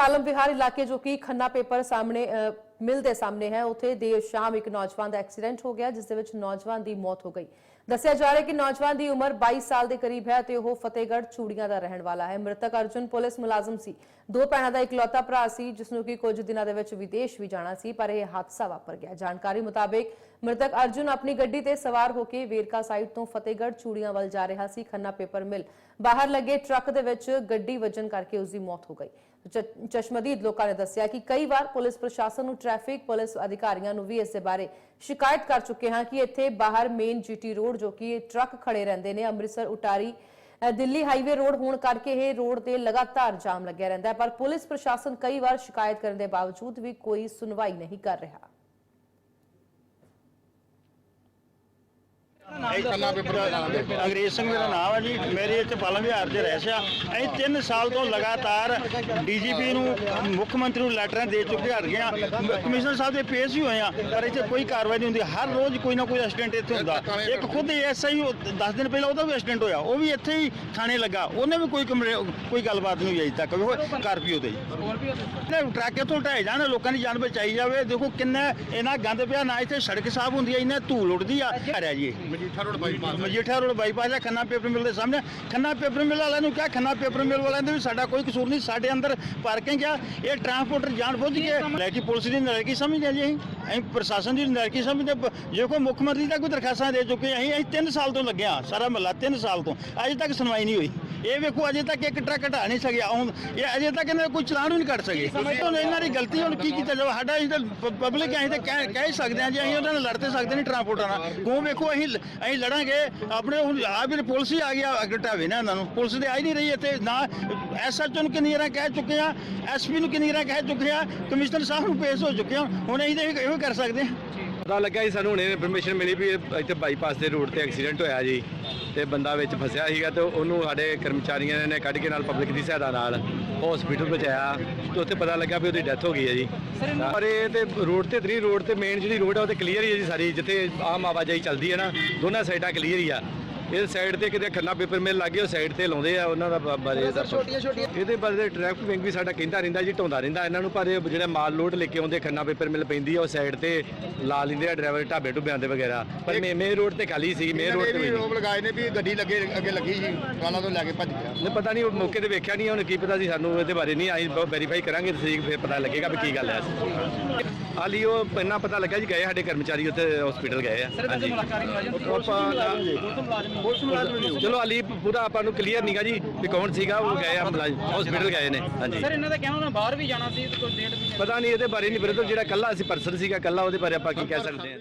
ਪਾਲਮ ਵਿਹਾਰ ਇਲਾਕੇ ਜੋ ਕਿ ਖੰਨਾ ਪੇਪਰ ਸਾਹਮਣੇ ਮਿਲ ਦੇ ਸਾਹਮਣੇ ਹੈ, ਉੱਥੇ ਦੇਰ ਸ਼ਾਮ ਇੱਕ ਨੌਜਵਾਨ ਦਾ ਐਕਸੀਡੈਂਟ ਹੋ ਗਿਆ, ਜਿਸ ਦੇ ਵਿੱਚ ਨੌਜਵਾਨ ਦੀ ਮੌਤ ਹੋ ਗਈ। ਦੱਸਿਆ ਜਾ ਰਿਹਾ ਕਿ ਨੌਜਵਾਨ ਦੀ ਉਮਰ 22 ਸਾਲ ਦੇ ਕਰੀਬ ਹੈ ਤੇ ਉਹ ਫਤਿਹਗੜ੍ਹ ਚੂੜੀਆਂ ਦਾ ਰਹਿਣ ਵਾਲਾ ਹੈ। ਮ੍ਰਿਤਕ ਅਰਜੁਨ ਪੁਲਿਸ ਮੁਲਾਜ਼ਮ ਸੀ। ਦੋ ਭੈਣਾਂ ਦਾ ਇਕਲੌਤਾ ਭਰਾ ਸੀ, ਜਿਸ ਨੂੰ ਕਿ ਕੁਝ ਦਿਨਾਂ ਦੇ ਵਿੱਚ ਵਿਦੇਸ਼ ਵੀ ਜਾਣਾ ਸੀ, ਪਰ ਇਹ ਹਾਦਸਾ ਵਾਪਰ ਗਿਆ। ਜਾਣਕਾਰੀ ਮੁਤਾਬਿਕ ਮ੍ਰਿਤਕ ਅਰਜੁਨ ਆਪਣੀ ਗੱਡੀ ਤੇ ਸਵਾਰ ਹੋ ਕੇ ਵੇਰਕਾ ਸਾਈਡ ਤੋਂ ਫਤਿਹਗੜ੍ਹ ਚੂੜੀਆਂ ਵੱਲ ਜਾ ਰਿਹਾ ਸੀ, ਖੰਨਾ ਪੇਪਰ ਮਿਲ। ਬਾਹਰ ਲੱਗੇ ਟਰੱਕ ਦੇ ਵਿੱਚ ਗੱਡੀ ਵੱਜਣ ਕਰਕੇ ਉਸ ਦੀ ਮੌਤ ਹੋ ਗਈ। ਚਸ਼ਮਦੀਦ ਲੋਕਾਂ ਨੇ ਦੱਸਿਆ ਕਿ ਕਈ ਵਾਰ ਪੁਲਿਸ ਪ੍ਰਸ਼ਾਸਨ ਨੂੰ ਟ੍ਰੈਫਿਕ ਪੁਲਿਸ ਅਧਿਕਾਰੀਆਂ ਨੂੰ ਵੀ ਇਸ ਦੇ ਬਾਰੇ ਸ਼ਿਕਾਇਤ ਕਰ ਚੁੱਕੇ ਹਾਂ ਕਿ ਇੱਥੇ ਬਾਹਰ ਮੇਨ ਜੀਟੀ ਰੋਡ ਜੋ ਕਿ ਟਰੱਕ ਖੜੇ ਰਹਿੰਦੇ ਨੇ, ਅੰਮ੍ਰਿਤਸਰ, ਉਟਾਰੀ ਦਿੱਲੀ ਹਾਈਵੇ ਰੋਡ ਹੋਣ ਕਰਕੇ ਇਹ ਰੋਡ ਤੇ ਲਗਾਤਾਰ ਜਾਮ ਲੱਗਿਆ ਰਹਿੰਦਾ ਹੈ, ਪਰ ਪੁਲਿਸ ਪ੍ਰਸ਼ਾਸਨ ਕਈ ਵਾਰ ਸ਼ਿਕਾਇਤ ਕਰਨ ਦੇ ਬਾਵਜੂਦ ਵੀ ਕੋਈ ਸੁਣਵਾਈ ਨਹੀਂ ਕਰ ਰਿਹਾ। ਅੰਗਰੇਜ਼ ਸਿੰਘ ਮੇਰਾ ਨਾਮ ਹੈ ਜੀ। ਮੇਰੇ ਇੱਥੇ ਪਾਲਮ ਵਿਹਾਰ 'ਚ ਰਹਿ ਸਿਆ ਅਸੀਂ 3 ਸਾਲ ਤੋਂ ਲਗਾਤਾਰ ਡੀਜੀਪੀ ਨੂੰ ਮੁੱਖ ਮੰਤਰੀ ਨੂੰ ਲੈਟਰਾਂ ਦੇ ਚੁੱਕੇ ਹਟ ਗਏ ਆ। ਕਮਿਸ਼ਨਰ ਸਾਹਿਬ ਦੇ ਪੇਸ਼ ਵੀ ਹੋਏ ਆ ਪਰ ਇੱਥੇ ਕੋਈ ਕਾਰਵਾਈ ਨਹੀਂ ਹੁੰਦੀ। ਹਰ ਰੋਜ਼ ਕੋਈ ਨਾ ਕੋਈ ਐਕਸੀਡੈਂਟ ਇੱਥੇ ਹੁੰਦਾ। ਇੱਕ ਖੁਦ ਐਸਆਈ 10 ਦਿਨ ਪਹਿਲਾਂ ਉਹਦਾ ਵੀ ਐਕਸੀਡੈਂਟ ਹੋਇਆ। ਉਹ ਵੀ ਇੱਥੇ ਹੀ ਥਾਣੇ ਲੱਗਾ। ਉਹਨੇ ਵੀ ਕੋਈ ਕੋਈ ਗੱਲਬਾਤ ਨਹੀਂ ਹੋਈ ਅਜੇ ਤੱਕ। ਉਹ ਕਾਰਪੀਓ ਦੇ ਟਰੱਕ ਇੱਥੋਂ ਢਾਏ ਜਾਣ ਲੋਕਾਂ ਦੀ ਜਾਨ ਬਚਾਈ ਜਾਵੇ। ਦੇਖੋ ਕਿੰਨਾ ਇਹਨਾਂ ਗੰਦ ਪਿਆ। ਨਾ ਇੱਥੇ ਸੜਕ ਸਾਫ਼ ਹੁੰਦੀ ਹੈ ਇਹਨਾਂ ਧੂਲ ਉੱਡਦੀ ਆ। ਹਰਿਆ ਜੀ road bypass Majitha road bypass ਹੈ ਖੰਨਾ ਪੇਪਰ ਮਿਲ ਦੇ ਸਾਹਮਣੇ। ਖੰਨਾ ਪੇਪਰ ਮਿਲ ਵਾਲਿਆਂ ਨੂੰ ਕਿਹਾ ਖੰਨਾ ਪੇਪਰ ਮਿਲ ਵਾਲਿਆਂ ਦੇ ਵੀ ਸਾਡਾ ਕੋਈ ਕਸੂਰ ਨਹੀਂ ਸਾਡੇ ਅੰਦਰ ਪਾਰਕਿੰਗ ਆ। ਇਹ ਟਰਾਂਸਪੋਰਟਰ ਜਾਣ ਬੁੱਝ ਕੇ ਲੈ ਕੇ ਪੁਲਿਸ ਦੀ ਨਲਾਇਕੀ ਸਮਝਦੇ ਜੀ ਅਸੀਂ। ਅਸੀਂ ਪ੍ਰਸ਼ਾਸਨ ਦੀ ਨਲਾਇਕੀ ਸਮਝਦੇ ਜੇ ਕੋਈ ਮੁੱਖ ਮੰਤਰੀ ਤੱਕ ਕੋਈ ਦਰਖਾਸਤਾਂ ਦੇ ਚੁੱਕੇ ਅਸੀਂ ਅਸੀਂ 3 ਸਾਲ ਤੋਂ ਲੱਗੇ ਆ ਸਾਰਾ ਮਹੱਲਾ 3 ਸਾਲ ਤੋਂ। ਅਜੇ ਤੱਕ ਸੁਣਵਾਈ ਨਹੀਂ ਹੋਈ। ਇਹ ਵੇਖੋ ਅਜੇ ਤੱਕ ਇੱਕ ਟਰੱਕ ਹਟਾ ਨਹੀਂ ਸਕਿਆ ਹੁਣ ਇਹ ਅਜੇ ਤੱਕ ਇਹਨਾਂ ਕੋਈ ਚਲਾਨ ਵੀ ਨਹੀਂ ਕੱਟ ਸਕੇ। ਹੁਣ ਇਹਨਾਂ ਦੀ ਗਲਤੀ ਹੁਣ ਕੀ ਕੀਤਾ ਜਾਵੇ? ਸਾਡਾ ਅਸੀਂ ਤਾਂ ਪਬਲਿਕ ਅਸੀਂ ਤਾਂ ਕਹਿ ਕਹਿ ਸਕਦੇ ਹਾਂ ਜੀ ਅਸੀਂ ਉਹਨਾਂ ਨਾਲ ਲੜ ਤੇ ਸਕਦੇ ਨਹੀਂ ਟਰਾਂਸਪੋਰਟਰਾਂ ਨਾਲ। ਕਿਉਂ ਵੇਖੋ ਅਸੀਂ ਅਸੀਂ ਲੜਾਂਗੇ ਆਪਣੇ ਹੁਣ ਆ ਵੀ ਪੁਲਿਸ ਹੀ ਆ ਗਿਆ ਅੱਗੇ ਢਾਵੇ ਨਾ ਇਹਨਾਂ ਨੂੰ। ਪੁਲਿਸ ਦੇ ਆ ਹੀ ਨਹੀਂ ਰਹੀ ਇੱਥੇ ਨਾ ਐਸਐਚਓ ਨੂੰ ਕਿੰਨੀ ਵਾਰਾਂ ਕਹਿ ਚੁੱਕੇ ਆ ਐਸਪੀ ਨੂੰ ਕਿੰਨੀ ਵਾਰਾਂ ਕਹਿ ਚੁੱਕੇ ਆ ਕਮਿਸ਼ਨਰ ਸਾਹਿਬ ਨੂੰ ਪੇਸ਼ ਹੋ ਚੁੱਕੇ ਆ ਹੁਣ ਅਸੀਂ ਤਾਂ ਇਹੋ ਇਹੋ ਕਰ ਸਕਦੇ ਹਾਂ। ਪਤਾ ਲੱਗਾ ਜੀ ਸਾਨੂੰ ਹੁਣੇ ਇਨਫੋਰਮੇਸ਼ਨ ਮਿਲੀ ਵੀ ਇਹ ਇੱਥੇ ਬਾਈਪਾਸ ਦੇ ਰੋਡ ਤੇ ਐਕਸੀਡੈਂਟ ਹੋਇਆ ਜੀ। ਤੇ ਬੰਦਾ ਵਿੱਚ ਫਸਿਆ ਸੀਗਾ ਤੇ ਉਹਨੂੰ ਸਾਡੇ ਕਰਮਚਾਰੀਆਂ ਨੇ ਕੱਢ ਕੇ ਨਾਲ ਪਬਲਿਕ ਦੀ ਸਹਾਇਤਾ ਨਾਲ ਹਸਪੀਟਲ ਪਹੁੰਚਾਇਆ ਤੇ ਉੱਥੇ ਪਤਾ ਲੱਗਾ ਵੀ ਉਹਦੀ ਡੈਥ ਹੋ ਗਈ ਹੈ ਜੀ। ਪਰ ਇਹ ਤੇ ਰੋਡ ਤੇ ਤਰੀ ਰੋਡ ਤੇ ਮੇਨ ਜਿਹੜੀ ਰੋਡ ਆ ਉਹ ਤੇ ਕਲੀਅਰ ਹੀ ਹੈ ਜੀ ਸਾਰੀ ਜਿੱਥੇ ਆਮ ਆਵਾਜਾਈ ਚੱਲਦੀ ਹੈ ਨਾ ਦੋਨਾਂ ਸਾਈਡਾਂ ਕਲੀਅਰ ਹੀ ਆ। ਇਹ ਸਾਈਡ ਤੇ ਕਿਤੇ ਖੰਨਾ ਪੇਪਰ ਮਿਲ ਲੱਗੇ ਉਹ ਸਾਈਡ ਤੇ ਲਾਉਂਦੇ ਆ ਉਹਨਾਂ ਦਾ ਬਾਰੇ ਦਾ ਛੋਟੀਆਂ ਛੋਟੀਆਂ। ਇਹਦੇ ਬਾਰੇ ਟ੍ਰੈਫਿਕ ਵਿੰਗ ਵੀ ਸਾਡਾ ਕਹਿੰਦਾ ਰਹਿੰਦਾ ਜੀ ਢਾਉਂਦਾ ਰਹਿੰਦਾ। ਇਹਨਾਂ ਨੂੰ ਪਰ ਇਹ ਜਿਹੜਾ ਮਾਲ ਲੋਡ ਲੈ ਕੇ ਆਉਂਦੇ ਖੰਨਾ ਪੇਪਰ ਮਿਲ ਪੈਂਦੀ ਆ ਉਹ ਸਾਈਡ ਤੇ ਲਾ ਲੈਂਦੇ ਆ ਡਰਾਈਵਰ ਢਾਬੇ ਢੁੱਬਿਆਂ ਦੇ ਵਗੈਰਾ। ਪਰ ਮੇ ਮੇਨ ਰੋਡ ਤੇ ਖਾਲੀ ਸੀ ਮੇਨ ਰੋਡ ਤੇ ਵੀ ਰੋਕ ਲਗਾਏ ਨੇ ਵੀ ਗੱਡੀ ਲੱਗੇ ਅੱਗੇ ਲੱਗੀ ਸੀ ਕਾਲਾਂ ਤੋਂ ਲੈ ਕੇ ਭੱਜ ਗਿਆ। ਨਹੀਂ ਪਤਾ ਨਹੀਂ ਉਹ ਮੌਕੇ ਤੇ ਵੇਖਿਆ ਨਹੀਂ ਹੁਣ ਕੀ ਪਤਾ ਸੀ ਸਾਨੂੰ ਇਹਦੇ ਬਾਰੇ ਨਹੀਂ ਆਈ ਵੈਰੀਫਾਈ ਕਰਾਂਗੇ ਤੇ ਫਿਰ ਪਤਾ ਲੱਗੇਗਾ ਵੀ ਕੀ ਗੱਲ ਹੈ। ਹਾਲੀ ਉਹ ਪਹਿਲਾਂ ਪਤਾ ਲੱਗਾ ਜੀ ਗਏ ਸਾਡੇ ਕਰਮਚਾਰੀ ਉੱਥੇ ਹਸਪੀਟਲ ਗਏ ਆ। ਹਾਂਜੀ। ਆਪਾਂ- ਚਲੋ ਹਾਲੀ ਪੂਰਾ ਆਪਾਂ ਨੂੰ ਕਲੀਅਰ ਨਹੀਂਗਾ ਜੀ ਵੀ ਕੌਣ ਸੀਗਾ ਉਹ ਗਏ ਆ ਹਸਪੀਟਲ ਗਏ ਨੇ ਹਾਂਜੀ। ਸਰ ਇਹਨਾਂ ਦਾ ਕਹਿਣਾ ਉਹਨਾਂ ਬਾਹਰ ਵੀ ਜਾਣਾ ਸੀ ਤੇ ਕੋਈ ਡੇਟ ਵੀ ਪਤਾ ਨਹੀਂ ਇਹਦੇ ਬਾਰੇ ਨਹੀਂ ਬਰੇ ਜਿਹੜਾ ਕੱਲਾ ਅਸੀਂ ਪਰਸਨ ਸੀਗਾ ਕੱਲਾ ਉਹਦੇ ਬਾਰੇ ਆਪਾਂ ਕੀ ਕਹਿ ਸਕਦੇ ਹਾਂ।